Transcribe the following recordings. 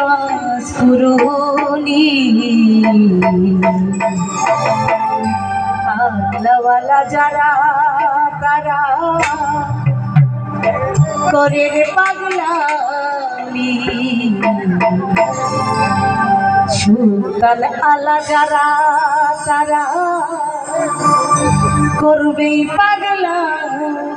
রস পুরনি আলাওয়ালা যারা তারা করে রে পাগলামি। সুকাল আলা যারা তারা করবেই পাগলামি।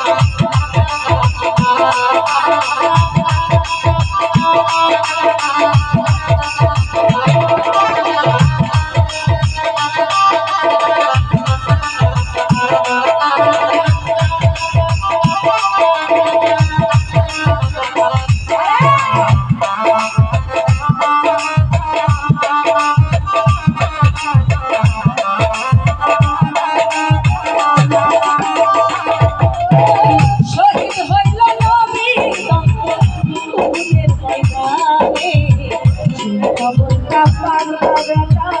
Sagrada